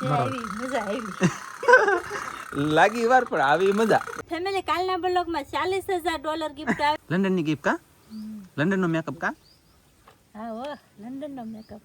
મજા લાગી વાર પણ આવી મજા. ફેમિલી કાલના બ્લોગમાં ચાલીસ હજાર ડોલર ગિફ્ટ આવી. લંડનની ગિફ્ટ કા? લંડનનો મેકઅપ કા? હા ઓ લંડનનો મેકઅપ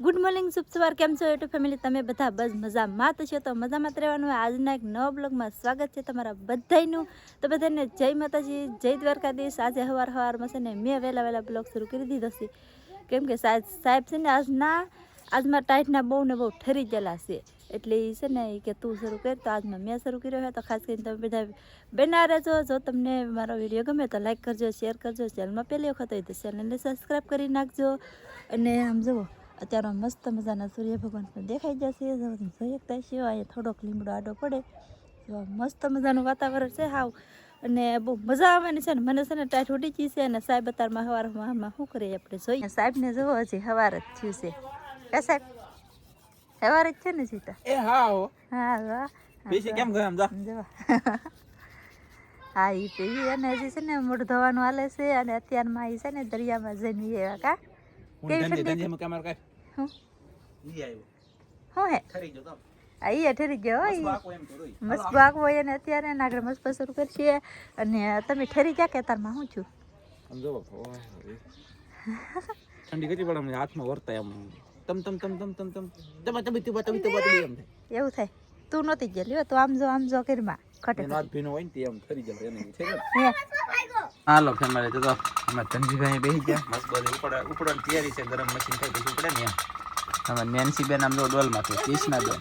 ગુડ મોર્નિંગ શુભ સવાર. કેમ છો યુટ્યુબ ફેમિલી તમે બધા બસ મજામાં તો છો. તો મજામાં જ રહેવાનું આજના એક નવા બ્લોગમાં સ્વાગત છે તમારા બધાયનું. તો બધાને જય માતાજી જય દ્વારકાધીશ. આજે હવાર હવારમાં છે ને મેં વહેલા વહેલા બ્લોગ શરૂ કરી દીધો છે. કેમ કે સાહેબ સાહેબ છે ને આજના આજમાં ટાઈટના બહુ ને બહુ ઠરી ગયેલા છે. એટલે એ છે ને એ કે તું શરૂ કર, તો આજમાં મેં શરૂ કર્યો હોય તો ખાસ કરીને તમે બધા બેના રહેજો જો તમને મારો વીડિયો ગમે તો લાઈક કરજો શેર કરજો ચેનલમાં પહેલી વખત હોય તો ચેનલને સબસ્ક્રાઈબ કરી નાખજો. અને આમ જુઓ, અત્યારે મસ્ત મજાના સૂર્ય ભગવાન પણ દેખાઈ જશે જોઈ શકતા અહીંયા થોડોક લીમડો આડો પડે. મસ્ત મજાનું વાતાવરણ છે હાવ. અને બહુ મજા આવવાની છે ને, મને છે ને ટાઈટ ઉડી ગઈ છે અને સાહેબ અત્યારમાં હવારમાં શું કરીએ આપણે? જોઈએ. સાહેબને જુઓ, હજી હવાર જ થયું છે. સાહેબ હવાર જ છે ને સીતા? એ હા હો. હા વાહ બેસી કેમ ગયા આમ જા. હા એ તો ઈ અને હજી છે ને મોઢ ધોવાનું હાલે છે અને અત્યારમાં એ છે ને દરિયામાં જઈને એવા કા? કેવી ઠંડી? ધંધેમાં કેમેરા કાઢ હું? ઈ આવ્યો હે ઠરી ગયો તો ઠરી ગયો હો. મસ્ત ભાગ હોય અને અત્યારે એના આગળ મસ્ત શરૂ કરશે અને તમે ઠરી ક્યાં કેતારમાં હું છું? આમ જો બાપા, ઓય હોય. ઠંડી કેટલી પડે હાથમાં વર્તાય આમ. તમ તમ તમ તમ તમ તમ. તમે તમે તબા તમ તબા તબી એમ થાય. એવું થાય. તું નથી ગયેલી હો તું આમ જો આમ જો કરીમાં ખટે એનો હાથ ભીનો હોય ને તે આમ ઠરી જાય એને છે ને? હે. હાલો ફેમિલી તો તો અમે તનજીભાઈ બેસી ગયા. મસ્ત બધી ઉપડા ઉપડવાની તૈયારી છે. ગરમ મશીન થાય પછી ઉપડે ને એમ. અમે નેન્સી બેન આમ જો ડોલમાં છે કૃષ્ણા બેન.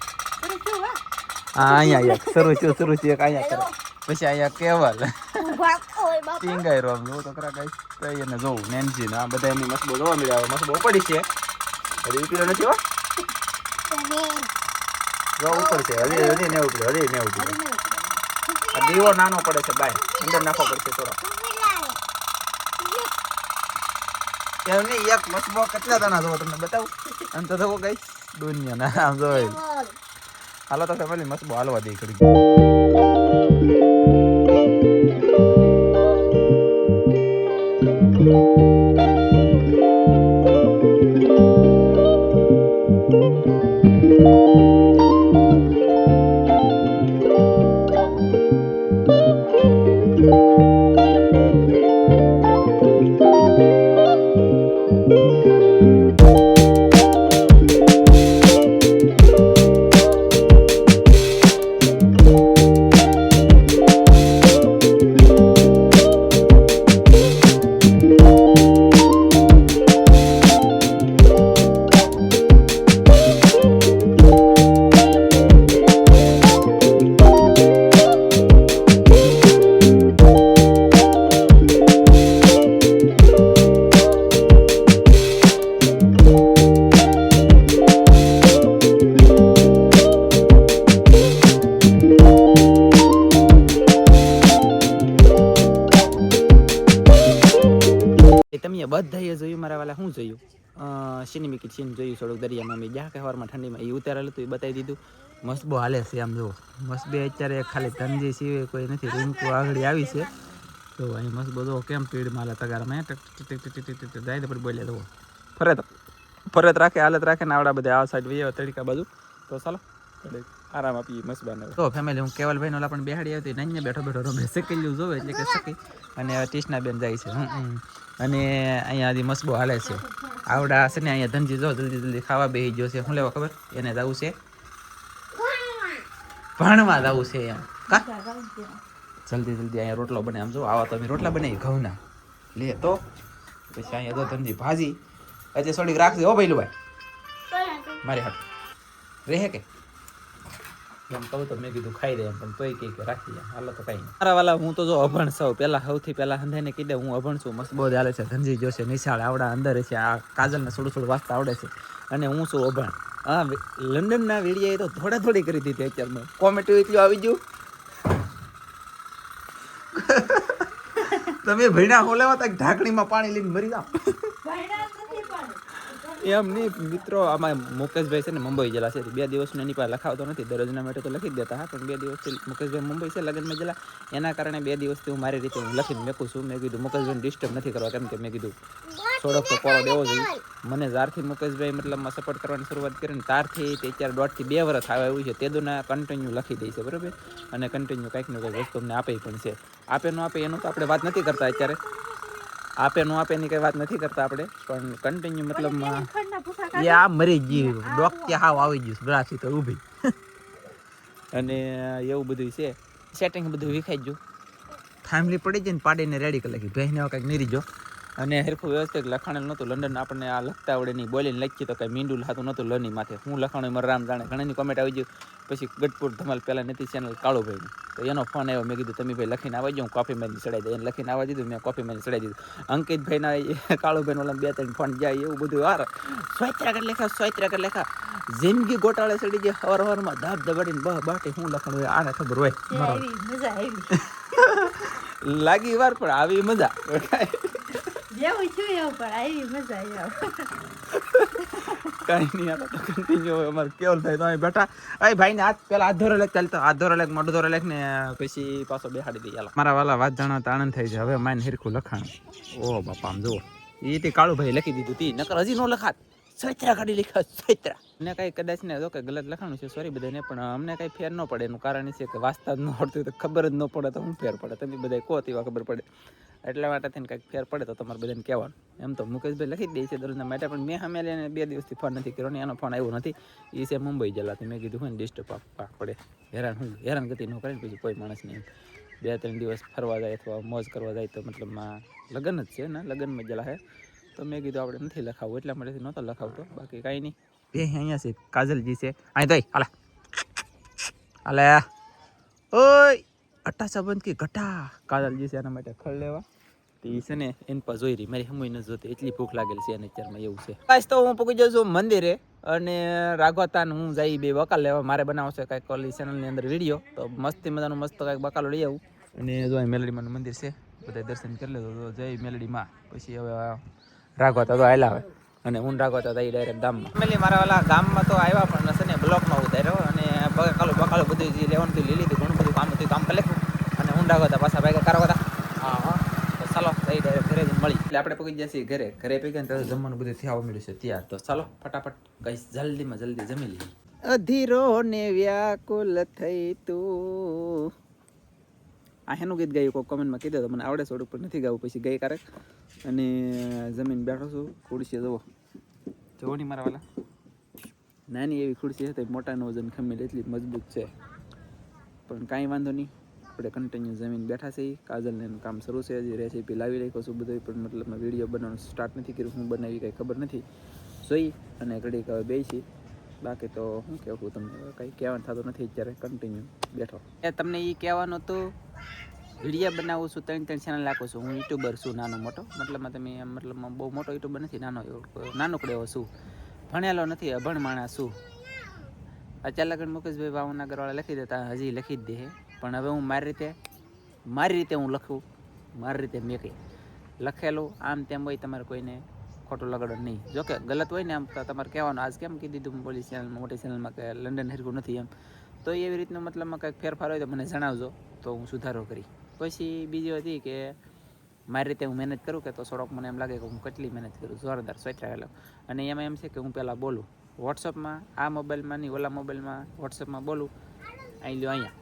હા અહીંયા એક શરૂ થયું શરૂ છે એક અહીંયા કરે. પછી અહીંયા કેવલ. ટીંગાઈ રો આમ જો તો કરા ગાઈસ તો એને જોઉં નેન્સી ને આ બધા એમની મસ્ત જોવા મળ્યા મસ્ત બહુ પડી છે. હજી ઉપડ્યો નથી હો. જો ઉપર છે, હજી હજી ને ઉપડ્યો, હજી ને ઉપડ્યો. આ દીવો નાનો પડે છે, બાય. અંદર નાખો પડશે થોડો. એમ નહીં, એક મસબો કેટલા દાણા જોવો તમને બતાવું? આમ તો જોવો કઈ? દુનિયાના, આમ જોઈ હાલો તો ફેમિલી, મસબો હાલવા દે કરી એ બધાએ જોયું, મારા વાલા શું જોયું? સિનેમિક સીન જોયું થોડુંક દરિયામાં મેં. જ્યાં કહેવારમાં ઠંડીમાં એ ઉતારેલું હતું, એ બતાવી દીધું. મસ્ત બહુ હાલે છે આમ જો મસ્ત બે અત્યારે ખાલી ધનજી સિવાય કોઈ નથી. રીંકુ આગળ આવી છે. તો અહીં મસ્ત બધો કેમ પીડ માલા તગારમાં. જાય તો પછી બોલ્યા તો ફરત ફરત રાખે, હાલત રાખે ને આવડા બધા આ સાઈડ વહી તડકા બાજુ. તો ચાલો આરામ આપી મસ્ત બનાવે. તો ફેમિલી હું કેવલભાઈ ઓલા પણ બેહાડી આવતી નહીં બેઠો બેઠો રમે. શેકેલું જોવે એટલે કે શકી અને ટીસના બેન જાય છે. અને અહીંયા હજી મસ્બો હાલે છે. આવડા છે ને અહીંયા ધનજી જો જલ્દી જલ્દી ખાવા બેસી ગયો છે. શું લેવા ખબર? એને જવું છે. ભણવા જવું છે એમ. જલ્દી જલ્દી અહીંયા રોટલો બને. આમ જો, આવા તમે રોટલા બનાવી ઘઉંના. લે તો. પછી અહીંયા તો ધનજી ભાજી. હજી થોડીક રાખજે હો ભાઈ મારી હાથ રહે કે? એમ કહું તો મેં કીધું ખાઈ દે એમ પણ તોય કે રાખી દે હાલો તો કઈ મારા વાલા હું તો જો અભણ સૌ પેલા સૌથી પેલા હંધાઈને કીધે હું અભણ છું. મસ્ત બહુ ચાલે છે. ધનજી જોશે નિશાળ આવડા અંદર છે. આ કાજલને થોડું થોડું વાંચતા આવડે છે. અને હું છું અભણ. હા લંડનના એ તો થોડા થોડી કરી દીધી અત્યારમાં કોમેટી એટલું આવી ગયું? તમે ભણ્યા હોલેવા તા ઢાંકણીમાં પાણી લઈને મરી જાઓ. એમ નહીં, મિત્રો, આમાં મુકેશભાઈ છે ને મુંબઈ ગયેલા છે. બે દિવસનું એની પાસે લખાવતો નથી દરરોજના માટે તો લખી દેતા, હા, પણ બે દિવસથી મુકેશભાઈ મુંબઈ છે, લગ્નમાં ગયેલા. એના કારણે બે દિવસથી હું મારી રીતે હું લખીને મેકું છું. મેં કીધું, મુકેશભાઈને ડિસ્ટર્બ નથી કરવા કેમ કે મેં કીધું, થોડોક તો કોળો દેવો જોઈએ મને જ્યારથી મુકેશભાઈ મતલબમાં સપોર્ટ કરવાની શરૂઆત કરીને ત્યારથી તે અત્યારે દોઢથી બે વર્ષ આવે એવું છે. તે દુના કન્ટિન્યુ લખી દે છે, બરાબર? અને કન્ટિન્યુ કંઈક ને કંઈક વસ્તુ અમને આપે પણ છે. આપે ન આપે એનું તો આપણે વાત નથી કરતા અત્યારે. આપે નો આપે ની કઈ વાત નથી કરતા આપણે. પણ કન્ટિન્યુ મતલબમાં એ આ મરી ગયું. કે હાવ આવી ગયું બ્રાસી તો ઊભી. અને એવું બધું છે. સેટિંગ બધું વિખાઈ ગયું. ફેમિલી પડી જાય ને પાડીને રેડી કરી લખી બહેને કંઈક નીરી જો. અને હરખું વ્યવસ્થિત લખાણેલ નહોતું. લંડન આપણને આ લખતા આવડે નહીં. બોલીને લખી તો કંઈ મીંડું થતું નહોતું લની માથે. હું લખાણું મારા રામ જાણે. ઘણાની કોમેન્ટ આવી ગયું. પછી ગઢપુર ધમાલ પહેલાં નથી ચેનલ કાળુભાઈની. તો એનો ફોન આવ્યો. મેં કીધું તમે ભાઈ લખીને આવવા હું કોફી મેની ચડાવી દે એને લખીને આવવા દીધું મેં કોફી મેની ચડાવી દીધું. અંકિતભાઈના કાળુભાઈનો ઓલા બે ત્રણ ફોન જાય એવું બધું. વાર સોયત્રા કર લેખા સોયત્રા કર લેખા. જિંદગી ગોટાળે ચડી જાય હવાર હવારમાં ધાબ દબાડીને બહ બાટે હું લખણ હોય આને ખબર હોય. આવી આવી. લાગી વાર પણ આવી મજા. જેવું છું એવું પણ આવી મજા આવી કાંઈ નહીં આ તો કન્ટિન્યુ અમારે કેવું થાય તો અહીં બેઠા અય ભાઈને હાથ પેલા હાથ ધોરે લેખ ચાલતો હાથ ધોરે લેખ મોઢું ધોરે લેખ ને પછી પાછો બેહાડી દઈએ મારા વાલા વાત જાણવા તો આનંદ થાય છે હવે માઇન હિરખું લખાણ ઓ બાપા આમ જુઓ એ તે કાળુભાઈ લખી દીધું તી નકર હજી નો લખાત સૈત્રા કાઢી લખ્યા સૈત્રા મને કઈ કદાચ ને જો કે ગલત લખાણું છે સોરી બધાને પણ અમને કઈ ફેર ન પડે. એનું કારણ છે કે વાંચતા જ ન આવડતું તો ખબર જ ન પડે તો હું ફેર પડે? તમે બધા કહો તેવા ખબર પડે. એટલા માટે થઈને કંઈક ફેર પડે તો તમારે બધાને કહેવાનું. એમ તો મુકેશભાઈ લખી દે છે દરરોજના માટે, પણ મેં સામે લઈને બે દિવસથી ફોન નથી કર્યો ને એનો ફોન આવ્યો નથી. એ છે મુંબઈ ગયેલા મેં કીધું હોય ને ડિસ્ટર્બ આપવા પડે. હેરાન હું હેરાન ગતિ ન કરે ને પછી કોઈ માણસ નહીં બે ત્રણ દિવસ ફરવા જાય અથવા મોજ કરવા જાય તો મતલબ લગ્ન જ છે ને, લગ્નમાં જલા હે. તો મેં કીધું આપણે નથી લખાવવું એટલા માટે નહોતો લખાવતો બાકી કાંઈ નહીં. બે અહીંયા છે કાજલજી છે. અહીં તો હાલે. હાલે. ઓય અટા સંબંધ કે ઘટા. કાજલજી છે એના માટે ખળ લેવા. તે છે ને એન પર જોઈ રહી. મારી હમુય ન જોતી એટલી ભૂખ લાગેલી છે અને અત્યારમાં એવું છે. કાશ તો હું પૂકી જાઉં છું મંદિરે અને રાઘવતાન હું જઈ બે બકાલ લેવા. મારે બનાવશે કાંઈક ઓલી ચેનલની અંદર વીડિયો તો મસ્તી મજાનું મસ્ત કાંઈક બકાલો લઈ આવું. અને જો મેલડીમાં મેલડીમાનું મંદિર છે બધા દર્શન કરી લેજો જય મેલડીમાં. પછી હવે રાઘવતા તો આયલા હોય. અને હું રાઘવતા તો ડાયરેક્ટ ગામમાં. ફેમિલી મારા વાલા ગામમાં તો આવ્યા પણ નથી ને બ્લોકમાં ઉતાર્યો અને બકાલો બકાલો બધું જે લેવાનું હતું લીલી લીધું ઘણું બધું કામ હતું કામ લખ્યું અને હું રાઘવતા પાછા ભાઈ કરવા હતા. હા હા. તો ચાલો જઈ ડાયરેક્ટ ઘરે જઈને મળી. એટલે આપણે પગી જઈએ ઘરે. ઘરે પગી ને તો જમવાનું બધું થયા મળ્યું છે ત્યાર તો ચાલો ફટાફટ કઈ જલ્દીમાં જલ્દી જમી લઈએ. અધીરો ને વ્યાકુલ થઈ તું. આ હેનું ગીત ગાયું કોઈ કમેન્ટમાં કીધું તો મને આવડે થોડુંક પણ નથી ગાવું પછી ગઈ કારક અને જમીન બેઠો છું ખુરશી જવો જવો નહીં મારા વાલા. નાની એવી ખુરશી હતી મોટાનું વજન ખમેલ એટલી મજબૂત છે. પણ કાંઈ વાંધો નહીં આપણે કન્ટિન્યુ જમીન બેઠા છીએ કાજલને એનું કામ શરૂ છે હજી રેસીપી લાવી રાખ્યો છું બધું પણ મતલબ વીડિયો બનાવવાનું સ્ટાર્ટ નથી કર્યું હું બનાવી કાંઈ ખબર નથી. જોઈ અને ઘડીક હવે બેસી. બાકી તો શું કહેવું તમને? કંઈ કહેવાનું થતું નથી અત્યારે. કન્ટિન્યુ બેઠો. એ તમને એ કહેવાનું હતું વીડિયો બનાવું છું, ત્રણ ત્રણ ચેનલ રાખું છું. હું યુટ્યુબર છું, નાનો મોટો. મતલબમાં તમે એમ, મતલબમાં બહુ મોટો યુટ્યુબર નથી, નાનો એવો, નાનકડો એવો છું. ભણેલો નથી, અભણ માણસ છું. અચાનક લગન મુકેશભાઈ ભાવનગરવાળા લખી દેતા, હજી લખી જ દે પણ હવે હું મારી રીતે મારી રીતે હું લખું. મારી રીતે મેં કંઈ લખેલું, આમ તેમ હોય તમારે કોઈને ખોટું લગાડો નહીં. જો કે ગલત હોય ને આમ તમારે કહેવાનું, આજ કેમ કીધી તું પોલીસ ચેનલમાં મોટી ચેનલમાં કે લંડન હરકું નથી એમ. તો એવી રીતનું મતલબમાં કંઈક ફેરફાર હોય તો મને જણાવજો, તો હું સુધારો કરી. પછી બીજી હતી કે મારી રીતે હું મહેનત કરું કે તો થોડોક મને એમ લાગે કે હું કેટલી મહેનત કરું, જોરદાર સ્વેટર અલગ અને એમાં એમ છે કે હું પહેલાં બોલું. વોટ્સઅપમાં આ મોબાઈલમાં નહીં, ઓલા મોબાઈલમાં વોટ્સઅપમાં બોલું. અહીં લ્યો અહીંયા.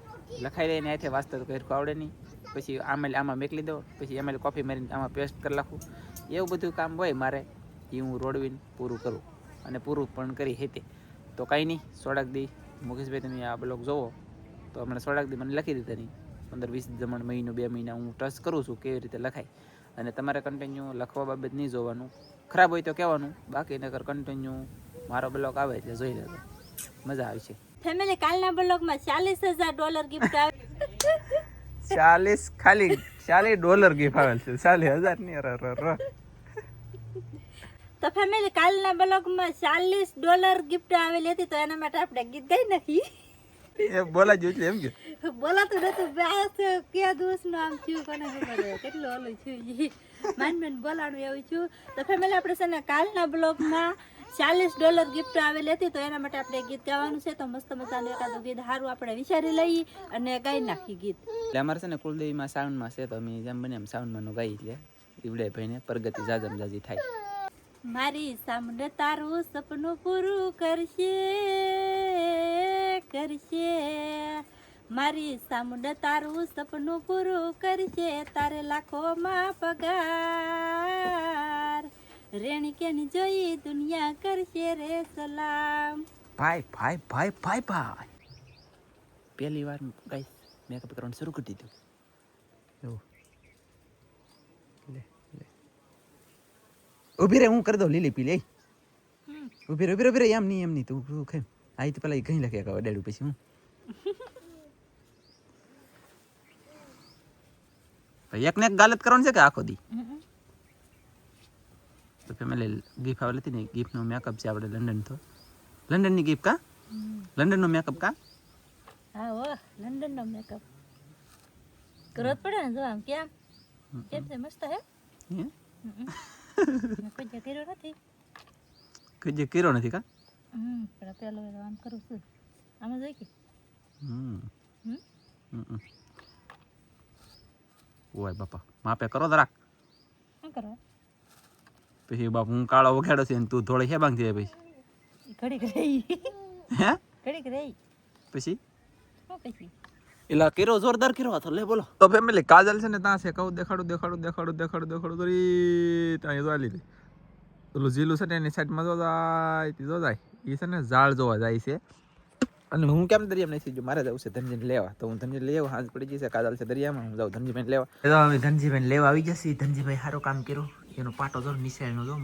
લખાઈ દઈને અહીંથી વાંચતા તો કંઈ આવડે નહીં. પછી આમાં આમાં મેકલી દો. પછી એમાં કોફી મારીને આમાં પેસ્ટ કરી નાખું. એવું બધું કામ હોય મારે એ હું રોડવીને પૂરું કરું અને પૂરું પણ કરી હેતે. તો કાંઈ નહીં સોડાક દી મુકેશભાઈ તમે આ બ્લોગ જોવો તો હમણાં સોડાક દી મને લખી દીધા નહીં. પંદર વીસ જમણ મહિનો બે મહિના હું ટચ કરું છું કેવી રીતે લખાય. અને તમારે કન્ટિન્યુ લખવા બાબત નહીં જોવાનું. ખરાબ હોય તો કહેવાનું બાકી નગર કન્ટિન્યુ મારો બ્લોગ આવે એટલે જોઈ લેજો. મજા આવશે. ફેમિલી કાલના બ્લોગમાં ચાલીસ હજાર ડોલર ગિફ્ટ આવે. ચાલીસ ખાલી ચાલીસ ડોલર ગિફ્ટ આવેલ છે. ચાલીસ હજારની અરે તો ફેમિલી કાલના બ્લોગમાં ચાલીસ ડોલર ગિફ્ટ આવેલી હતી તો એના માટે આપણે ગીત ગાઈ નાખી. એ બોલા જો એટલે એમ કે. બોલાતું નતું બાસ કયા દોસ્તનું આમ થયું કોને ખબર કેટલું ઓલું થયું માન માન બોલાણું એવું છું. તો ફેમિલી આપણે છે ને કાલના બ્લોગમાં ચાલીસ ડોલર ગિફ્ટ આવેલી હતી તો એના માટે આપણે ગીત ગાવાનું છે. તો મસ્ત મજાનું એકાદું ગીત સારું આપણે વિચારી લઈએ અને ગાઈ નાખી ગીત. એટલે અમારે છે ને કુલદેવીમાં સાઉન્ડમાં છે તો અમે જેમ બને એમ સાઉન્ડમાં નું ગાઈ એટલે ઈવડે ભાઈને પ્રગતિ જાજમ જાજી થાય. મારી સામને તારું સપનું પૂરું કરશે કરશે. મારી સામુંડ તારું સપનું પૂરું કરશે તારે લાખોમાં પગાર. રેણકેની જોઈ દુનિયા કરશે રે સલામ. ભાઈ ભાઈ ભાઈ ભાઈ ભાઈ. પહેલી વાર ગાઈ મેકઅપ કરવાનું શરૂ કરી દીધું. એવું લે લે ઊભી રે હું કરી દઉં લીલી પીલી. ઊભી રે ઊભી રે ઊભી રે એમ નહીં એમ નહીં તું તું ખેમ આ તો પેલા કઈ લખે કહો ડેડું પછી હું. ભાઈ એક ને એક ગાલત કરવાનું છે કે આખો દી. તો ફેમિલી ગિફ્ટ આવેલી હતી ને ગિફ્ટનો મેકઅપ છે આપણે લંડન તો. લંડનની ગિફ્ટ કા? લંડન લંડનનો મેકઅપ કા? હા ઓ લંડનનો મેકઅપ કરવો પડે ને જો આમ કેમ? કેમ છે? મસ્ત હે? હે? મેં કોઈ જે કર્યો નથી કઈ જે કર્યો નથી કા? હમ પણ પેલો આમ કરું છું. આમાં જોઈ કે? હમ. હમ. ઓય બાપા માપે કરો જરાક. શું કરો? પછી બાપ હું કાળો વગાડો છે ને તું થોડી હે બાંગતી હોય પછી. ઘડીક રહી. હે? ઘડીક રહી. પછી? શું પછી એલા કેરો જોરદાર કેરો હતો લે બોલો. તો ફેમિલી કાજલ છે ને ત્યાં છે કહું દેખાડું દેખાડું દેખાડું દેખાડું દેખાડું કરી ઈ ત્યાં જોવા લીધી. પેલું જીલું છે ને એની સાઈડમાં જો જાય તી જો જાય. એ છે ને ઝાડ જોવા જાય છે. અને હું કેમ દરિયામાં નથી જો મારે જવું છે ધનજીને લેવા. તો હું ધનજી લેવા હાથ પડી જશે કાજલ છે દરિયામાં હું જાઉં ધનજીભાઈ લેવા. તો અમે ધનજીભાઈ લેવા આવી જશે. ધનજીભાઈ સારું કામ કર્યું. એનો પાટો જો નિશાળનો જો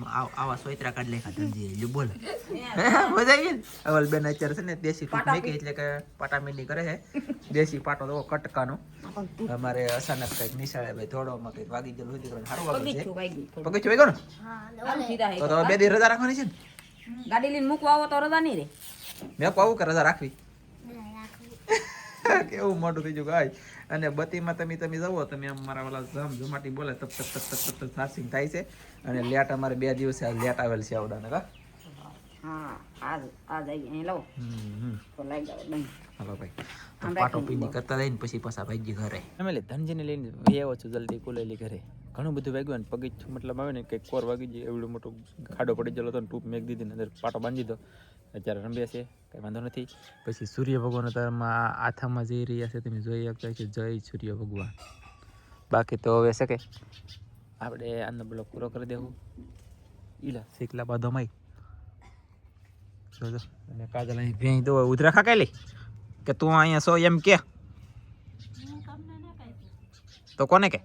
આવા સોયત્રા કાઢ લેખા ધનજી જો બોલ. મજા આવી અવલ બેન અત્યારે છે ને દેશી કૂટ મેકી એટલે કે પાટા મીંડી કરે છે. દેશી પાટો તો કટકાનો. અમારે અચાનક કંઈક નિશાળે ભાઈ ધોળોમાં કંઈક વાગી ગયેલું હોય દીકરાને સારું વાગે છે પગીચું વાગ્યો ને? તો તો બે દી રજા રાખવાની છે ને? ગાડી લઈને મૂકવા આવો તો રજા નહીં રે. મેં કહું કે રજા રાખવી. કેવું મોટું થઈ ગયું ગાય અને બતીમાં તમે તમે જવો તમે આમ મારા વાલા ઝમ જમાટી બોલે તપ તપ તપ તપ તપ ચાર્જિંગ થાય છે. અને લેટ અમારે બે દિવસે આ લેટ આવેલ છે આવડાને કા? હા આજ આજ આવી અહીં લાવો. હમ હમ. તો લાગી જાવ હાલો ભાઈ. પાટો પીની કરતા રહીને પછી પાછા ભાઈજી ઘરે. અમે ધનજીને લઈને વહી છું જલ્દી કુલેલી ઘરે. ઘણું બધું વાગ્યું ને પગી મતલબ આવે ને કંઈક કોર વાગી જાય એવડું મોટું ખાડો પડી ગયેલો હતો ને ટૂપ મેક દીધી ને અંદર પાટો બાંધી દીધો અત્યારે રમ્યા છે કંઈ વાંધો નથી. પછી સૂર્ય ભગવાન અત્યારમાં આથામાં જઈ રહ્યા છે તમે જોઈ શકતા કે જય સૂર્ય ભગવાન. બાકી તો હવે છે કે આપણે આનો બ્લોક પૂરો કરી દેવું. ઈલા. શીખલા બાધો માઈ. જોજો. અને કાજલ અહીં ભેંઈ દો ઉધરા ખા લે કે તું અહીંયા સો એમ કે? તો કોને કે?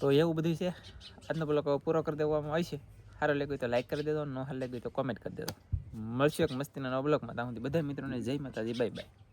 તો એવું બધું છે. આજનો બ્લોક પૂરો કરી દેવામાં આવશે. સારો લાગ્યું તો લાઈક કરી દેજો ન સારું લાગ્યું તો કોમેન્ટ કરી દેજો. મળશે એક મસ્તીના નવા બ્લોગમાં ત્યાં સુધી બધા મિત્રોને જય માતાજી બાય બાય